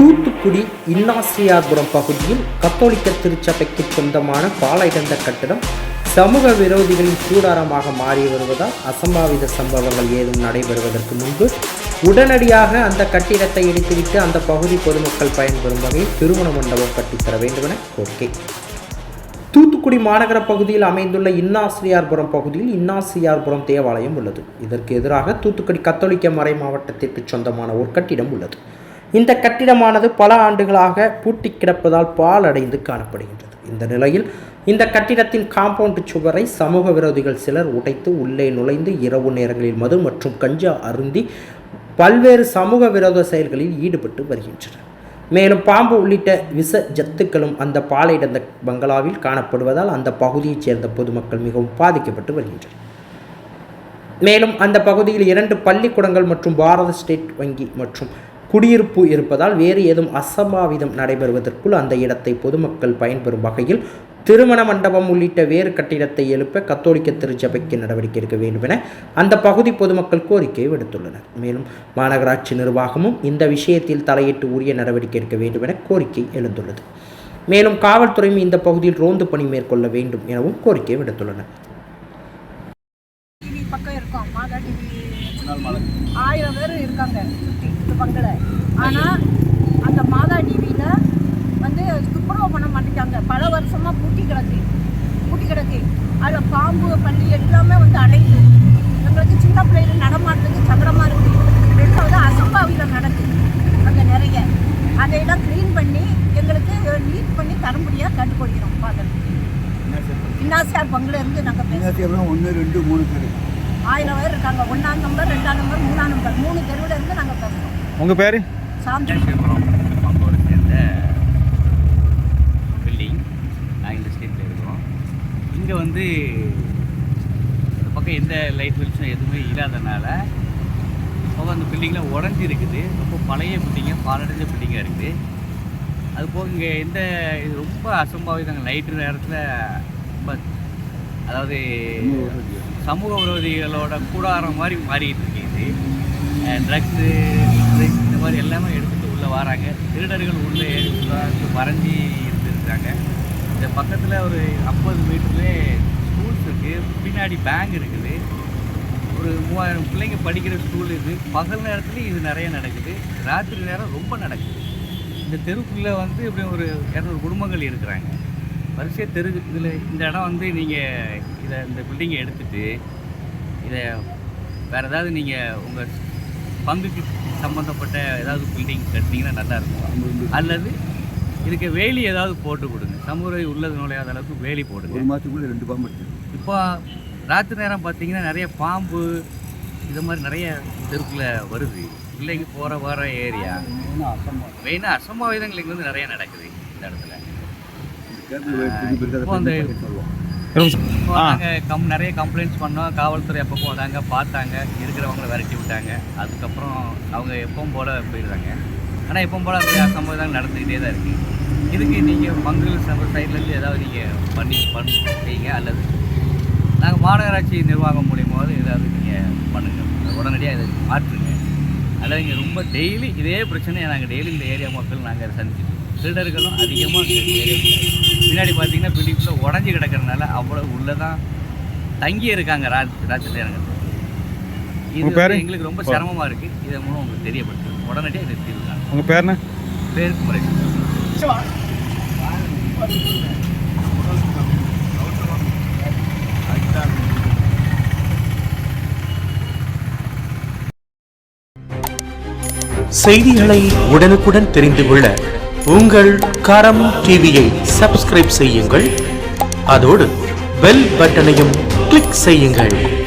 தூத்துக்குடி இன்னாசியாபுரம் பகுதியில் கத்தோலிக்க திருச்சபைக்கு சொந்தமான பாலைடந்த கட்டிடம் சமூக விரோதிகளின் கூடாரமாக மாறி வருவதால் அசம்பாவித சம்பவங்கள் ஏதும் நடைபெறுவதற்கு முன்பு உடனடியாக அந்த கட்டிடத்தை இடித்துவிட்டு அந்த பகுதி பொதுமக்கள் பயன்பெறும் வகையில் திருமண மண்டபம் கட்டித்தர வேண்டுமென கோரிக்கை. தூத்துக்குடி மாநகர பகுதியில் அமைந்துள்ள இன்னாசிரியார்புரம் பகுதியில் இன்னாசிரியார்புரம் தேவாலயம் உள்ளது. இதற்கு எதிராக தூத்துக்குடி கத்தோலிக்க மறை மாவட்டத்திற்கு சொந்தமான ஒரு கட்டிடம் உள்ளது. இந்த கட்டிடமானது பல ஆண்டுகளாக பூட்டி கிடப்பதால் பாலடைந்து காணப்படுகின்றது. இந்த நிலையில் இந்த கட்டிடத்தின் காம்பவுண்ட் சுவரை சமூக விரோதிகள் சிலர் உடைத்து உள்ளே நுழைந்து இரவு நேரங்களில் மது மற்றும் கஞ்சா அருந்தி பல்வேறு சமூக விரோத செயல்களில் ஈடுபட்டு வருகின்றனர். மேலும் பாம்பு உள்ளிட்ட விஷ ஜத்துக்களும் அந்த பாலையிடந்த பங்களாவில் காணப்படுவதால் அந்த பகுதியைச் சேர்ந்த பொதுமக்கள் மிகவும் பாதிக்கப்பட்டு வருகின்றனர். மேலும் அந்த பகுதியில் இரண்டு பள்ளிக்கூடங்கள் மற்றும் பாரத ஸ்டேட் வங்கி மற்றும் குடியிருப்பு இருப்பதால் வேறு ஏதும் அசம்பாவிதம் நடைபெறுவதற்குள் அந்த இடத்தை பொதுமக்கள் பயன்பெறும் வகையில் திருமண மண்டபம் உள்ளிட்ட வேறு கட்டிடத்தை எழுப்ப கத்தோலிக்க திருச்சபைக்கு நடவடிக்கை எடுக்க வேண்டும் என அந்த பகுதி பொதுமக்கள் கோரிக்கை விடுத்துள்ளனர். மேலும் மாநகராட்சி நிர்வாகமும் இந்த விஷயத்தில் தலையிட்டு உரிய நடவடிக்கை எடுக்க வேண்டும் என கோரிக்கை எழுந்துள்ளது. மேலும் காவல்துறையும் இந்த பகுதியில் ரோந்து பணி மேற்கொள்ள வேண்டும் எனவும் கோரிக்கை விடுத்துள்ளனர் டிவி பக்கம் இருக்கோம் மாதா டிவி ஆயிரம் பேர் இருக்காங்க. இந்த பங்கில் ஆனால் அந்த மாதா டிவியில் வந்து துப்புரவு பண்ண மாட்டேங்காங்க பல வருஷமாக பூட்டி கிடக்கு. பூட்டி கிடக்கு. அதில் பாம்பு பள்ளி எல்லாமே வந்து அடையுது. எங்களுக்கு சின்ன பிள்ளைகள் நடமாட்டத்துக்கு சங்கடமாக இருக்குது ரெண்டாவது அசம்பாவிதம் நடக்குது அங்கே நிறைய. அதையெல்லாம் க்ளீன் பண்ணி எங்களுக்கு நீட் பண்ணி தரும்படியாக கண்டுபிடிக்கிறோம் பார்க்குறது இன்னாசியார் பங்குல இருந்து நாங்கள் பேசுகிறோம் ஒன்று ரெண்டு மூணு பேர். ஆயிரம் பேர் இருக்காங்க. ஒன்றாம் நம்பர் ரெண்டாம் நம்பர் மூணாம் நம்பர் மூணு தெருவில் இருந்து நாங்கள் பேசுகிறோம் உங்கள் பேர்? சாந்தி பங்கோடு சேர்ந்த பில்டிங் நான் இந்த ஸ்டேட்டில் இருக்கிறோம். இங்கே வந்து இந்த பக்கம் எந்த லைட் வெளிச்சம் எதுவுமே இல்லாதனால பக்கம் அந்த பில்டிங்கில் உடஞ்சி இருக்குது. ரொம்ப பழைய பில்டிங்கு பாலடைஞ்ச பில்டிங்காக இருக்குது. அது போக இங்கே எந்த இது ரொம்ப அசம்பாவிதங்க நைட்டு நேரத்தில் ரொம்ப அதாவது சமூக விரோதிகளோட கூடாரம் மாதிரி மாறிக்கிட்டு இருக்கு இது ட்ரக்ஸு இந்த மாதிரி எல்லாமே எடுத்துகிட்டு உள்ளே வராங்க. திருடர்கள் உள்ளே எடுத்து உட்கார்ந்து இருந்துருக்காங்க இந்த பக்கத்தில் ஒரு ஐம்பது மீட்டர்லேயே ஸ்கூல்ஸ் இருக்குது பின்னாடி பேங்க் இருக்குது. ஒரு மூவாயிரம் பிள்ளைங்க படிக்கிற ஸ்கூல் இது. பகல் நேரத்துலேயும் இது நிறைய நடக்குது. ராத்திரி நேரம் ரொம்ப நடக்குது. இந்த தெருக்குள்ளே வந்து இப்படி ஒரு இரநூறு குடும்பங்கள் இருக்கிறாங்க. வரிசையாக தெரு இதில் இந்த இடம் வந்து நீங்கள் இதை இந்த பில்டிங்கை எடுத்துட்டு இதை வேறு ஏதாவது நீங்கள் உங்கள் பங்குக்கு சம்மந்தப்பட்ட ஏதாவது பில்டிங் கட்டினீங்கன்னா நல்லா இருக்கும். அல்லது இதுக்கு வேலி ஏதாவது போட்டு கொடுங்க. சமூக உள்ளது நுழையாத அளவுக்கு வேலி போடுங்க. ஒரு மாதத்துக்குள்ளே ரெண்டு பாம்பு இப்போ ராத்திரி நேரம் பார்த்தீங்கன்னா நிறைய பாம்பு இது மாதிரி நிறைய தெருக்குள்ளே வருது. பிள்ளைங்க போகிற வர ஏரியா. மெயினாக அசம்பாவிதங்கள் இங்கே வந்து நிறைய நடக்குது இந்த இடத்துல இப்போ அந்த இப்போ நாங்கள் கம் நிறைய கம்ப்ளைண்ட்ஸ் பண்ணோம். காவல்துறை அப்பப்போ வந்தாங்க பார்த்தாங்க. இருக்கிறவங்கள விரட்டி விட்டாங்க. அதுக்கப்புறம் அவங்க எப்பவும் போல் போயிடுறாங்க. ஆனால் எப்பவும் போல் அந்த சம்பவம் நடந்துக்கிட்டே தான் இருக்குது இதுக்கு நீங்கள் பங்கு சைட்லேருந்து ஏதாவது நீங்கள் பண்ணி பண்ணி செய்யுங்க அல்லது நாங்கள் மாநகராட்சி நிர்வாகம் மூலியமாவது ஏதாவது நீங்கள் பண்ணுங்கள் உடனடியாக இதை மாற்றுங்க. அல்லது இங்கே ரொம்ப டெய்லி இதே பிரச்சனையை நாங்கள் டெய்லி இந்த ஏரியா மக்கள் நாங்கள் சந்திச்சிட்டு திருடர்களும் அதிகமாக பின்னாடி பார்த்தீங்கன்னா பில்டிங்ஸில் உடஞ்சி கிடக்கறனால அவ்வளோ உள்ளே தான் தங்கி இருக்காங்க ராத்திரி நேரங்கள் இது பேரு? எங்களுக்கு ரொம்ப சிரமமாக இருக்குது இதை மூலம் உங்களுக்கு தெரியப்படுத்து உடனடியாக இதை உங்கள் பேர் என்ன பேருக்கு முறை செய்திகளை உடனுக்குடன் தெரிந்து கொள்ள உங்கள் கரம் டிவியை சப்ஸ்கிரைப் செய்யுங்கள். அதோடு பெல் பட்டனையும் கிளிக் செய்யுங்கள்.